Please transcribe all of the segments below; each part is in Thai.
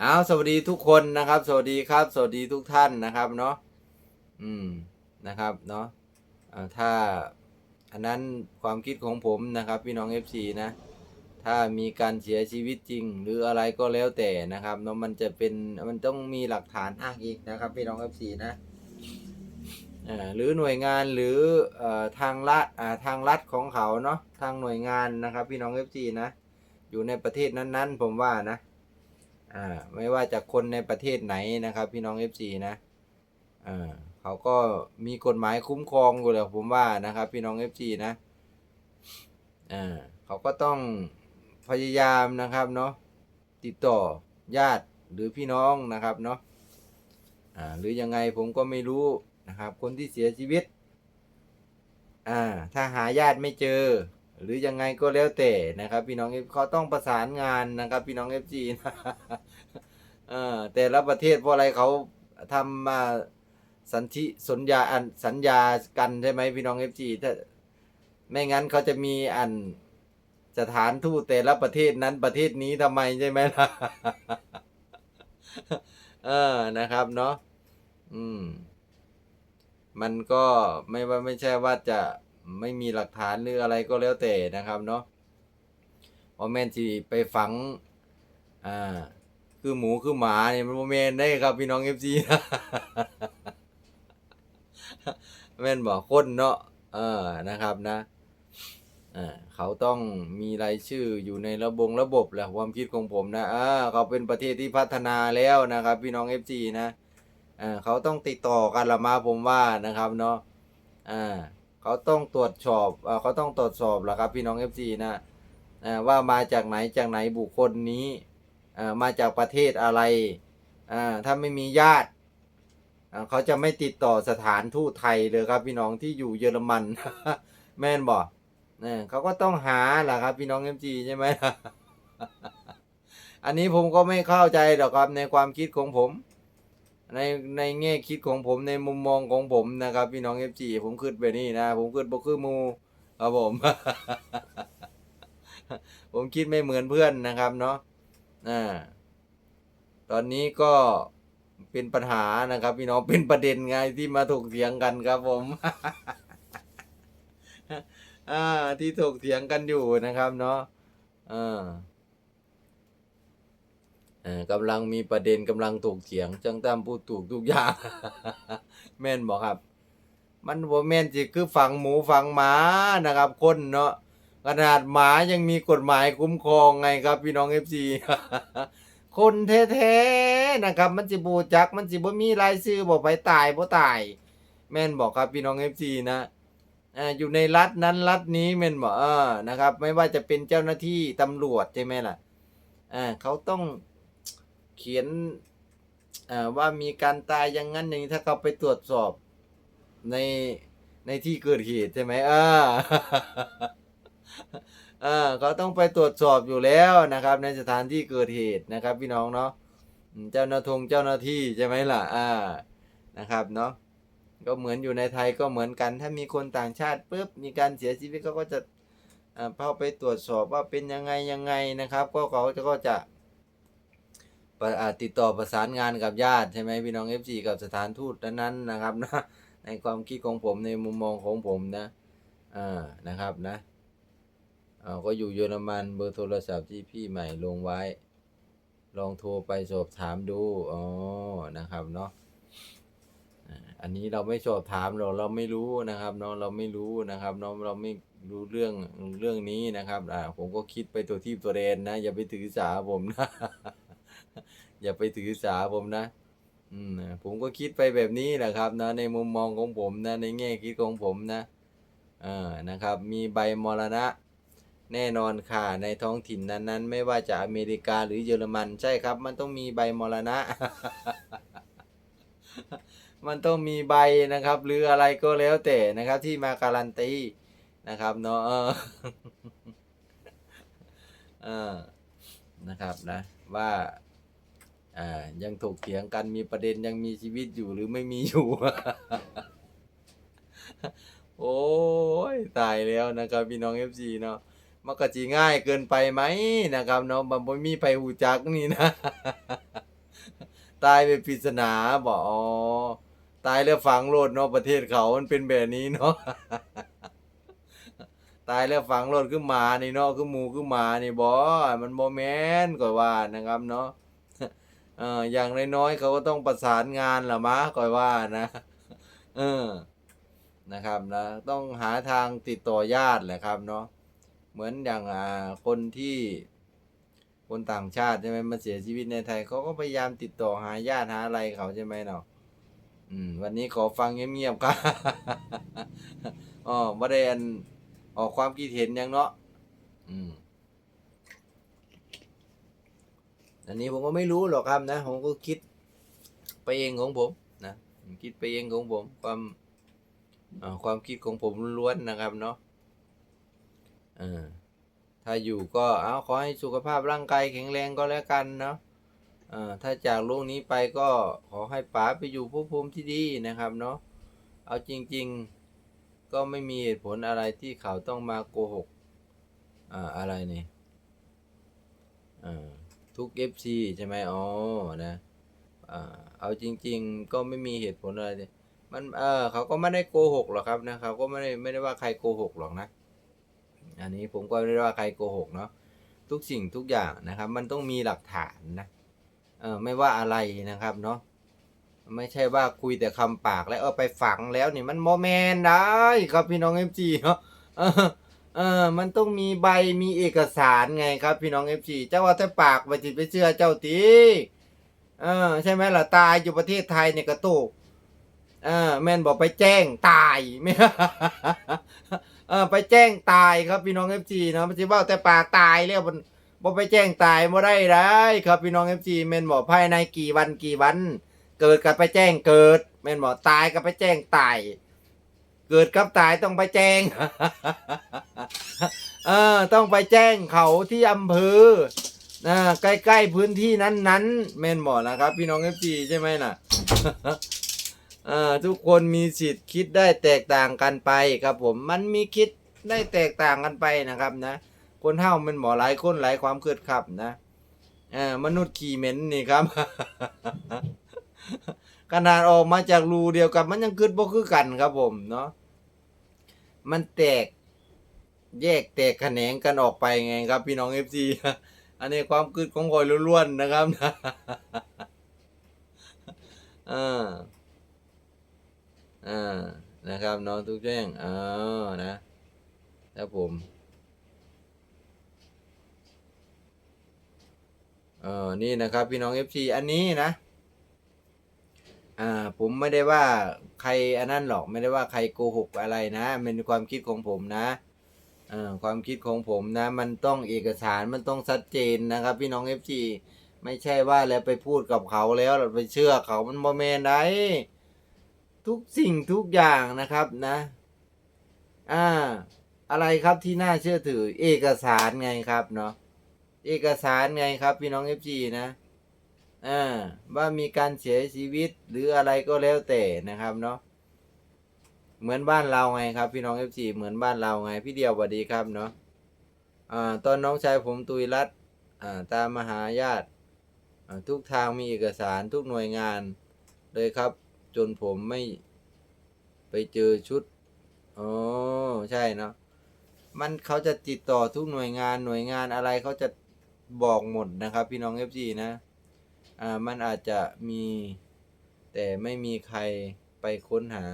เอาสวัสดีทุกคนนะครับ สวัสดีครับ สวัสดีทุกท่านนะครับเนาะอืมนะครับเนาะอ่าถ้าอันนั้นความคิดของผมนะครับ พี่น้อง FC นะ ถ้ามีการเสียชีวิตจริง หรืออะไรก็แล้วแต่นะครับเนาะมันจะเป็นมันต้องมีหลักฐานอ้างอีกนะครับ พี่น้อง FC นะหรือหน่วยงานหรืออทางรัฐทางรัฐของเขาเนาะทางหน่วยงานนะครับ พี่น้อง FC นะ อยู่ในประเทศนั้นๆ ผมว่านะ อ่าไม่ว่าจากคนในประเทศไหนนะครับ พี่น้อง FC นะอ่าเขาก็มีกฎหมายคุ้มครองอยู่แล้วผมว่านะครับ พี่น้อง FC นะอ่าเขาก็ต้องพยายามนะครับเนาะติดต่อญาติหรือพี่น้องนะครับเนาะอ่าหรือยังไงผมก็ไม่รู้นะครับ คนที่เสียชีวิตอ่าถ้าหาญาติไม่เจอ หรือยังไงก็แล้วแต่นะครับ พี่น้อง F เขาต้องประสานงานนะครับ พี่น้อง FG นะเออแต่ละประเทศเพราะอะไรเขาทำมาสันธิสัญญาอันสัญญากันใช่ไหมพี่น้อง FG ถ้าไม่งั้นเขาจะมีอันสถานทูตแต่ละประเทศนั้นประเทศนี้ทำไมใช่ไหมล่ะเออนะครับเนาะอืม มันก็ไม่ว่าไม่ใช่ว่าจะ ไม่มีหลักฐานหรืออะไรก็แล้วแต่นะครับเนาะเพราะแม่นที่ไปฝังอ่าคือหมูคือหมาเนี่ยมันโมเมนได้ครับพี่น้องเอฟซีแม่นบอกคนเนาะเออนะครับนะอ่าเขาต้องมีรายชื่ออยู่ในระบงระบบแหละความคิดของผมนะอ่าเขาเป็นประเทศที่พัฒนาแล้วนะครับ พี่น้องเอฟซีนะอ่าเขาต้องติดต่อกันละมาผมว่านะครับเนาะอ่า เขาต้องตรวจสอบอ่าเขาต้องตรวจสอบและครับ พี่น้อง FC นะอ่าว่ามาจากไหนจากไหนบุคคลนี้อ่ามาจากประเทศอะไรอ่าถ้าไม่มีญาติอ่าเขาจะไม่ติดต่อสถานทูตไทยเลยครับ พี่น้องที่อยู่เยอรมัน แม่นบอกเนี่ยเขาก็ต้องหาแหละครับ พี่น้อง FC ใช่ไหม อันนี้ผมก็ไม่เข้าใจหรอกครับในความคิดของผม ในในแง่คิดของผมในมุมมองของผมนะครับพี่น้อง FG ผมคิดไปนี่นะ ผมคิดบ่คือมูครับผม ผมคิดไม่เหมือนเพื่อนนะครับเนาะอ่าตอนนี้ก็เป็นปัญหานะครับ พี่น้องเป็นประเด็นไงที่มาถกเถียงกันครับผม อ่าที่ถกเถียงกันอยู่นะครับเนาะอ่า เออกำลังมีประเด็นกำลังถูกเถียงจังตั้มพูดถูกทุกอย่าง แม่นบอกครับ มันบ่แม่นสิคือฝังหมูฝังหมานะครับ คนเนาะขนาดหมายังมีกฎหมายคุ้มครองไงครับ พี่น้อง FC คนแท้ๆนะครับ มันสิบูจัก มันสิบ่มีรายชื่อบ่ไปตายบ่ตาย แม่นบอกครับพี่น้อง FC นะอ่าอยู่ในรัฐนั้นรัฐนี้แม่นบอกเออนะครับ ไม่ว่าจะเป็นเจ้าหน้าที่ตำรวจใช่ไหมล่ะอ่าเขาต้อง เขียนว่ามีการตายอย่างนั้นอย่างนี้ถ้าเขาไปตรวจสอบในในที่เกิดเหตุใช่ไหมอ่าอ่าเขาต้องไปตรวจสอบอยู่แล้วนะครับ ในสถานที่เกิดเหตุนะครับ พี่น้องเนาะเจ้าหน้าทงเจ้าหน้าที่ใช่ไหมล่ะอ่านะครับเนาะก็เหมือนอยู่ในไทยก็เหมือนกัน ถ้ามีคนต่างชาติปุ๊บมีการเสียชีวิตเขาก็จะอ่าเข้าไปตรวจสอบว่าเป็นยังไงยังไงนะครับ ก็เขาจะก็จะ ประอ่าติดต่อประสานงานกับญาติใช่ไหมพี่น้อง FC กับสถานทูตนั้นๆนะครับนะในความคิดของผมในมุมมองของผมนะอ่านะครับนะอ่าก็อยู่เยอรมันเบอร์โทรศัพท์ที่พี่ใหม่ลงไว้ ลองโทรไปสอบถามดูอ๋อนะครับเนาะอันนี้เราไม่สอบถามเราเราไม่รู้นะครับเนาะเราไม่รู้นะครับเนาะเราไม่รู้เรื่องเรื่องนี้นะครับอ่าผมก็คิดไปตัวที่ตัวเรนนะ อย่าไปถือสาผมนะ อย่าไปถือสาผมนะอืมผมก็คิดไปแบบนี้แหละครับนะ ในมุมมองของผมนะ ในแง่คิดของผมนะเออนะครับ มีใบมรณะ แน่นอนค่ะในท้องถิ่นนั้นๆ ไม่ว่าจะอเมริกาหรือเยอรมันใช่ครับ มันต้องมีใบมรณะ มันต้องมีใบนะครับ หรืออะไรก็แล้วแต่นะครับ ที่มาการันตีนะครับเนาะเออเออนะครับนะว่า อ่ายังถกเถียงกันมีประเด็นยังมีชีวิตอยู่หรือไม่มีอยู่ โอ้ยตายแล้วนะครับพี่น้อง FC เนาะมันก็จีง่ายเกินไปไหมนะครับเนาะมันบ่มีไผหูจักนี่นะ ตายเป็นปริศนาบอกอ๋อตายแล้วฝังโลดเนาะประเทศเขามันเป็นแบบนี้เนาะตายแล้วฝังโลดขึ้นมานี่เนาะขึ้นหมูขึ้นมานี่บอมันโมแมนก่อยว่านะครับเนาะ เอออย่างน้อยๆเขาก็ต้องประสานงานละมะก่อยว่านะเออนะครับนะต้องหาทางติดต่อญาติแหละครับเนาะเหมือนอย่างอ่าคนที่คนต่างชาติใช่ไหมมาเสียชีวิตในไทยเขาก็พยายามติดต่อหาญาติหาอะไรเขาใช่ไหมเนาะอืม วันนี้ขอฟังเงียบๆครับอ๋อไม่ได้อันออกความคิดเห็นยังเนาะอืม อันนี้ผมก็ไม่รู้หรอกครับนะ ผมก็คิดไปเองของผมนะคิดไปเองของผม ความความคิดของผมล้วนนะครับเนาะถ้าอยู่ก็เอาขอให้สุขภาพร่างกายแข็งแรงก็แล้วกันเนาะถ้าจากโลกนี้ไปก็ขอให้ป๋าไปอยู่ภพภูมิที่ดีนะครับเนาะเอาจริง ๆ ก็ไม่มีเหตุผลอะไรที่เขาต้องมาโกหก อ่าอะไรนี่อ่า ทุก FC ใช่ไหมอ๋อนะอ่าเอาจริง ๆ ก็ไม่มีเหตุผลอะไรเลยมันเออเขาก็ไม่ได้โกหกหรอกครับนะเขาก็ไม่ได้ไม่ได้ว่าใครโกหกหรอกนะ อันนี้ผมก็ไม่ได้ว่าใครโกหกเนาะทุกสิ่งทุกอย่างนะครับ มันต้องมีหลักฐานนะเออไม่ว่าอะไรนะครับเนาะไม่ใช่ว่าคุยแต่คำปากแล้วเออไปฝังแล้วนี่มันโมแมนได้ครับพี่น้อง FC เนาะ เออ มันต้องมีใบมีเอกสารไงครับพี่น้องเอฟซีเจ้าว่าแต่ปากไปจิไปเชื่อเจ้าตีเออ ใช่ไหมล่ะตายอยู่ประเทศไทยเนี่ยกระตุกเออแม่นบอกไปแจ้งตายไม่เออไปแจ้งตายครับพี่น้องเอฟซีนะมันจะว่าแต่ปากตายแล้วมันบอกไปแจ้งตายไม่ได้ได้ครับพี่น้องเอฟซีแม่นบอกภายในกี่วันกี่วัน เกิดกับไปแจ้งเกิดแม่นบอกตายกับไปแจ้งตาย เกิดกับตายต้องไปแจ้ง เออ ต้องไปแจ้งเขาที่อำเภอนะใกล้ๆพื้นที่นั้นๆแม่นบอกนะครับ พี่น้องเอฟซีใช่ไหมน่ะเออทุกคนมีสิทธิ์คิดได้แตกต่างกันไปครับผมมันมีคิดได้แตกต่างกันไปนะครับนะ คนเท่ามันหมอหลายคนหลายความคิดครับนะเออมนุษย์ขี่เหม็นนี่ครับขนาดออกมาจากรูเดียวกันมันยังคิดบ่คือกันครับผมเนาะ มันแตก แยกแตกแขนงกันออกไปไงครับ พี่น้องเอฟซีอันนี้ความคิดของคอยล้วนๆนะครับอ่าอ่านะครับน้องทุกแจ้งอ๋อนะครับผมเออนี่นะครับ พี่น้องเอฟซีอันนี้นะ อ่าผมไม่ได้ว่าใครอันนั้นหรอกไม่ได้ว่าใครโกหกอะไรนะเป็นความคิดของผมนะอ่าความคิดของผมนะ มันต้องเอกสารมันต้องชัดเจนนะครับ พี่น้องเอฟซีไม่ใช่ว่าแล้วไปพูดกับเขาแล้วเราไปเชื่อเขามันโมเมนได้ทุกสิ่งทุกอย่างนะครับนะ อ่า อะไรครับที่น่าเชื่อถือ เอกสารไงครับเนาะเอกสารไงครับ พี่น้องเอฟซีนะ อ่าว่ามีการเสียชีวิตหรืออะไรก็แล้วแต่นะครับเนาะเหมือนบ้านเราไงครับ พี่น้องเอฟซีเหมือนบ้านเราไง พี่เดียวสวัสดีครับเนาะอ่าตอนน้องชายผมตุยรัตอ่าตามมหาญาติทุกทางมีเอกสารทุกหน่วยงานเลยครับ จนผมไม่ไปเจอชุดอ๋อใช่เนาะมันเขาจะติดต่อทุกหน่วยงานหน่วยงานอะไรเขาจะบอกหมดนะครับ พี่น้องเอฟซีนะ อ่ามันอาจจะมี แต่ไม่มีใครไปค้นหา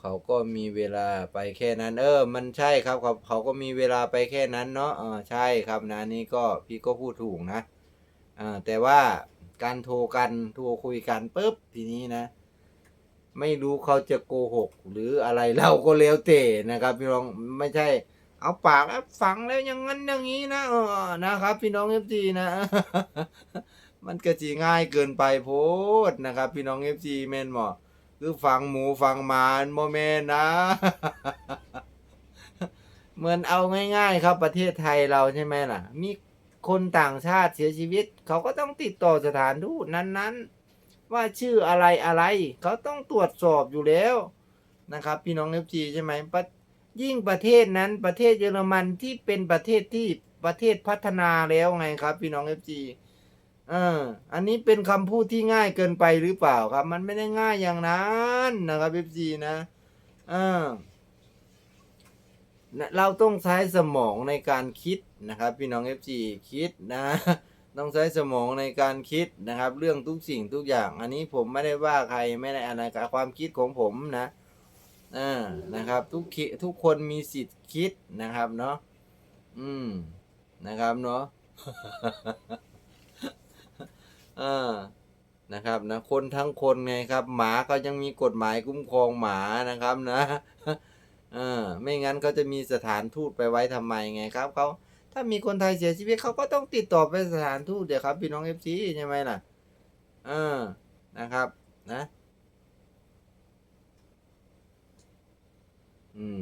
เขาก็มีเวลาไปแค่นั้น เออ มันใช่ครับเขาเขาก็มีเวลาไปแค่นั้นเนาะอ่าใช่ครับนะนี่ก็พี่ก็พูดถูกนะอ่าแต่ว่าการโทรกันโทรคุยกันปุ๊บทีนี้นะ ไม่รู้เขาจะโกหก หรืออะไรเราก็แล้วแต่นะครับ พี่น้องไม่ใช่ เอาปากแล้วฝังแล้วอย่างนั้นอย่างนี้นะเออนะครับ พี่น้องเอฟซีนะ มันก็จีง่ายเกินไปโพดนะครับ พี่น้องเอฟซีแมนหมอคือฝังหมูฝังหมานโมเมนนะ เหมือนเอาง่าย ๆ ครับประเทศไทยเราใช่ไหมล่ะ มีคนต่างชาติเสียชีวิต เขาก็ต้องติดต่อสถานทูตนั้น ๆ ว่าชื่ออะไรอะไร เขาต้องตรวจสอบอยู่แล้วนะครับ พี่น้องเอฟซีใช่ไหมประ ยิ่งประเทศนั้นประเทศเยอรมันที่เป็นประเทศที่ประเทศพัฒนาแล้วไงครับ พี่น้องเอฟซีเอออันนี้เป็นคำพูดที่ง่ายเกินไปหรือเปล่าครับ มันไม่ได้ง่ายอย่างนั้นนะครับพี่ซีนะเออเราต้องใช้สมองในการคิดนะครับ พี่น้อง FC คิดนะต้องใช้สมองในการคิดนะครับ เรื่องทุกสิ่งทุกอย่าง อันนี้ผมไม่ได้ว่าใครไม่ได้อะไรกับความคิดของผมนะ อ่านะครับ ทุกทุกคนมีสิทธิ์คิดนะครับเนาะอืมนะครับเนาะอ่านะครับนะคนทั้งคนไงครับ หมาก็ยังมีกฎหมายคุ้มครองหมานะครับนะเออไม่งั้นเขาจะมีสถานทูตไปไว้ทำไมไงครับเขาถ้ามีคนไทยเสียชีวิตเขาก็ต้องติดต่อไปสถานทูตเดี๋ยวครับ พี่น้องเอฟซีใช่ไหมล่ะเออนะครับ นะ อืม